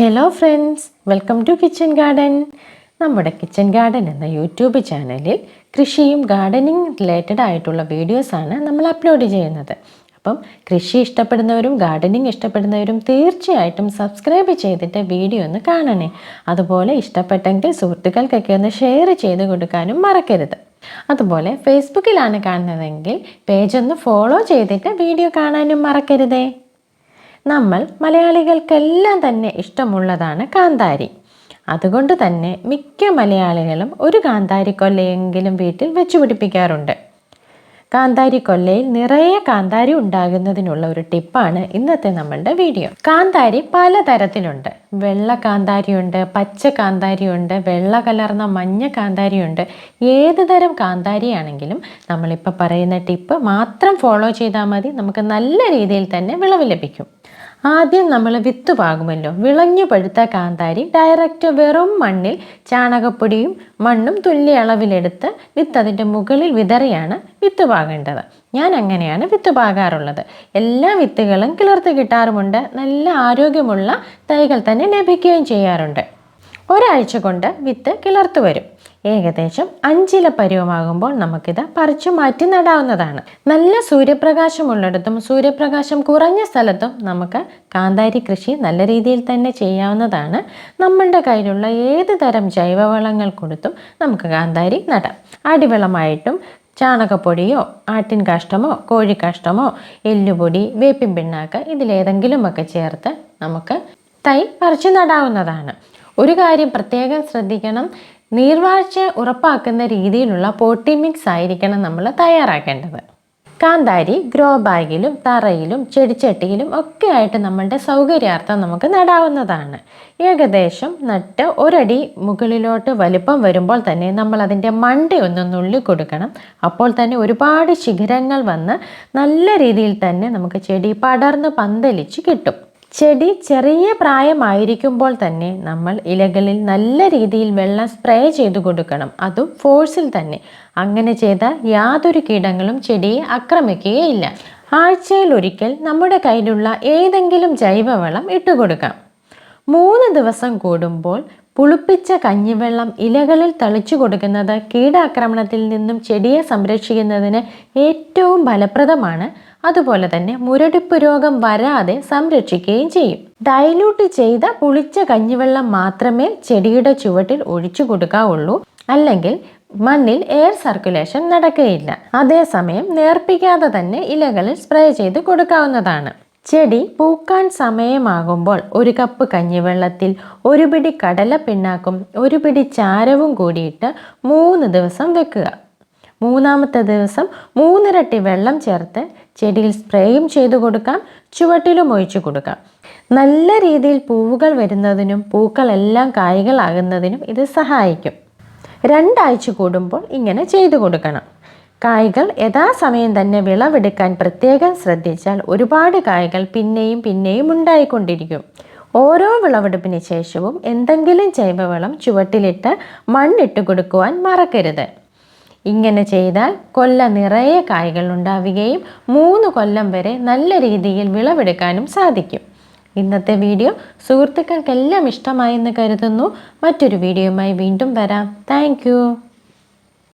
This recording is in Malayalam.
Hello friends welcome to kitchen garden നമ്മുടെ കിച്ചൺ ഗാർഡൻ എന്ന യൂട്യൂബ് ചാനലിൽ കൃഷിയും ഗാർഡനിങ് റിലേറ്റഡ് ആയിട്ടുള്ള വീഡിയോസാണ് നമ്മൾ അപ്ലോഡ് ചെയ്യുന്നത്. അപ്പം കൃഷി ഇഷ്ടപ്പെടുന്നവരും ഗാർഡനിങ് ഇഷ്ടപ്പെടുന്നവരും തീർച്ചയായിട്ടും സബ്സ്ക്രൈബ് ചെയ്തിട്ട് വീഡിയോ ഒന്ന് കാണണേ. അതുപോലെ ഇഷ്ടപ്പെട്ടെങ്കിൽ സുഹൃത്തുക്കൾക്കൊക്കെ ഒന്ന് ഷെയർ ചെയ്ത് കൊടുക്കാനും മറക്കരുത്. അതുപോലെ ഫേസ്ബുക്കിലാണ് കാണുന്നതെങ്കിൽ പേജ് ഒന്ന് ഫോളോ ചെയ്തിട്ട് വീഡിയോ കാണാനും മറക്കരുതേ. നമ്മൾ മലയാളികൾക്കെല്ലാം തന്നെ ഇഷ്ടമുള്ളതാണ് കാന്താരി. അതുകൊണ്ട് തന്നെ മിക്ക മലയാളികളും ഒരു കാന്താരി കൊല്ലയെങ്കിലും വീട്ടിൽ വെച്ചു പിടിപ്പിക്കാറുണ്ട് കാന്താരി കൊല്ലയിൽ നിറയെ കാന്താരി ഉണ്ടാകുന്നതിനുള്ള ഒരു ടിപ്പാണ് ഇന്നത്തെ നമ്മളുടെ വീഡിയോ. കാന്താരി പലതരത്തിലുണ്ട്. വെള്ള കാന്താരിയുണ്ട് പച്ച കാന്താരിയുണ്ട് വെള്ള കലർന്ന മഞ്ഞ കാന്താരിയുണ്ട്. ഏത് തരം കാന്താരിയാണെങ്കിലും നമ്മളിപ്പോൾ പറയുന്ന ടിപ്പ് മാത്രം ഫോളോ ചെയ്താൽ മതി. നമുക്ക് നല്ല രീതിയിൽ തന്നെ വിളവ് ലഭിക്കും. ആദ്യം നമ്മൾ വിത്ത് പാകുമല്ലോ. വിളഞ്ഞു പഴുത്ത കാന്താരി ഡയറക്റ്റ് വെറും മണ്ണിൽ ചാണകപ്പൊടിയും മണ്ണും തുല്യ അളവിലെടുത്ത് വിത്ത് അതിന്റെ മുകളിൽ വിതറിയാണ് വിത്ത് പാകേണ്ടത്. ഞാൻ അങ്ങനെയാണ് വിത്ത് പാകാറുള്ളത്. എല്ലാ വിത്തുകളും കിളർത്ത് കിട്ടാറുമുണ്ട്. നല്ല ആരോഗ്യമുള്ള തൈകൾ തന്നെ ലഭിക്കുകയും ചെയ്യാറുണ്ട്. ഒരാഴ്ച കൊണ്ട് വിത്ത് കിളർത്തു വരും. ഏകദേശം അഞ്ചില പരുവമാകുമ്പോൾ നമുക്കിത് പറിച്ചു മാറ്റി നടാവുന്നതാണ്. നല്ല സൂര്യപ്രകാശമുള്ളിടത്തും സൂര്യപ്രകാശം കുറഞ്ഞ സ്ഥലത്തും നമുക്ക് കാന്താരി കൃഷി നല്ല രീതിയിൽ തന്നെ ചെയ്യാവുന്നതാണ്. നമ്മളുടെ കയ്യിലുള്ള ഏത് തരം ജൈവവളങ്ങൾ കൊടുത്തും നമുക്ക് കാന്താരി നടാം. അടിവളമായിട്ടും ചാണകപ്പൊടിയോ ആട്ടിൻ കാഷ്ടമോ കോഴിക്കാഷ്ടമോ എല്ലുപൊടി വേപ്പിൻ പിണ്ണാക്ക് ഇതിലേതെങ്കിലുമൊക്കെ ചേർത്ത് നമുക്ക് തൈ പറിച്ചു നടാവുന്നതാണ്. ഒരു കാര്യം പ്രത്യേകം ശ്രദ്ധിക്കണം. നീർവാഴ്ച ഉറപ്പാക്കുന്ന രീതിയിലുള്ള പോട്ടി മിക്സ് ആയിരിക്കണം നമ്മൾ തയ്യാറാക്കേണ്ടത്. കാന്താരി ഗ്രോ ബാഗിലും തറയിലും ചെടിച്ചട്ടിയിലും ഒക്കെ ആയിട്ട് നമ്മളുടെ സൗകര്യാർത്ഥം നമുക്ക് നടാവുന്നതാണ്. ഏകദേശം നട്ട് ഒരടി മുകളിലോട്ട് വലിപ്പം വരുമ്പോൾ തന്നെ നമ്മൾ അതിന്റെ മണ്ട ഒന്ന് നുള്ളി കൊടുക്കണം. അപ്പോൾ തന്നെ ഒരുപാട് ശിഖരങ്ങൾ വന്ന് നല്ല രീതിയിൽ തന്നെ നമുക്ക് ചെടി പടർന്ന് പന്തലിച്ച് കിട്ടും. ചെടി ചെറിയ പ്രായമായിരിക്കുമ്പോൾ തന്നെ നമ്മൾ ഇലകളിൽ നല്ല രീതിയിൽ വെള്ളം സ്പ്രേ ചെയ്ത് കൊടുക്കണം. അതും ഫോഴ്സിൽ തന്നെ. അങ്ങനെ ചെയ്താൽ യാതൊരു കീടങ്ങളും ചെടിയെ ആക്രമിക്കുകയില്ല. ആഴ്ചയിൽ ഒരിക്കൽ നമ്മുടെ കയ്യിലുള്ള ഏതെങ്കിലും ജൈവവളം ഇട്ടുകൊടുക്കാം മൂന്ന് ദിവസം കൂടുമ്പോൾ പുളിപ്പിച്ച കഞ്ഞിവെള്ളം ഇലകളിൽ തളിച്ചു കൊടുക്കുന്നത് കീടാക്രമണത്തിൽ നിന്നും ചെടിയെ സംരക്ഷിക്കുന്നതിന് ഏറ്റവും ഫലപ്രദമാണ്. അതുപോലെ തന്നെ മുരടിപ്പ് രോഗം വരാതെ സംരക്ഷിക്കുകയും ചെയ്യും. ഡൈലൂട്ട് ചെയ്ത പുളിച്ച കഞ്ഞിവെള്ളം മാത്രമേ ചെടിയുടെ ചുവട്ടിൽ ഒഴിച്ചു കൊടുക്കാവുള്ളൂ. അല്ലെങ്കിൽ മണ്ണിൽ എയർ സർക്കുലേഷൻ നടക്കുകയില്ല. അതേസമയം നേർപ്പിക്കാതെ തന്നെ ഇലകളിൽ സ്പ്രേ ചെയ്ത് കൊടുക്കാവുന്നതാണ്. ചെടി പൂക്കാൻ സമയമാകുമ്പോൾ ഒരു കപ്പ് കഞ്ഞിവെള്ളത്തിൽ ഒരു പിടി കടല പിണ്ണാക്കും ഒരു പിടി ചാരവും കൂടിയിട്ട് മൂന്ന് ദിവസം വെക്കുക. മൂന്നാമത്തെ ദിവസം മൂന്നിരട്ടി വെള്ളം ചേർത്ത് ചെടിയിൽ സ്പ്രേയും ചെയ്തു കൊടുക്കാം ചുവട്ടിലും ഒഴിച്ചു കൊടുക്കാം. നല്ല രീതിയിൽ പൂവുകൾ വരുന്നതിനും പൂക്കളെല്ലാം കായ്കളാകുന്നതിനും ഇത് സഹായിക്കും. രണ്ടാഴ്ച കൂടുമ്പോൾ ഇങ്ങനെ ചെയ്തു കൊടുക്കണം. കായ്കൾ യഥാസമയം തന്നെ വിളവെടുക്കാൻ പ്രത്യേകം ശ്രദ്ധിച്ചാൽ ഒരുപാട് കായ്കൾ പിന്നെയും പിന്നെയും ഉണ്ടായിക്കൊണ്ടിരിക്കും. ഓരോ വിളവെടുപ്പിന് ശേഷവും എന്തെങ്കിലും ജൈവവളം ചുവട്ടിലിട്ട് മണ്ണിട്ട് കൊടുക്കുവാൻ മറക്കരുത്. ഇങ്ങനെ ചെയ്താൽ കൊല്ല നിറയെ കായ്കൾ ഉണ്ടാവുകയും മൂന്ന് കൊല്ലം വരെ നല്ല രീതിയിൽ വിളവെടുക്കാനും സാധിക്കും. ഇന്നത്തെ വീഡിയോ സുഹൃത്തുക്കൾക്കെല്ലാം ഇഷ്ടമായെന്ന് കരുതുന്നു. മറ്റൊരു വീഡിയോയുമായി വീണ്ടും വരാം. താങ്ക്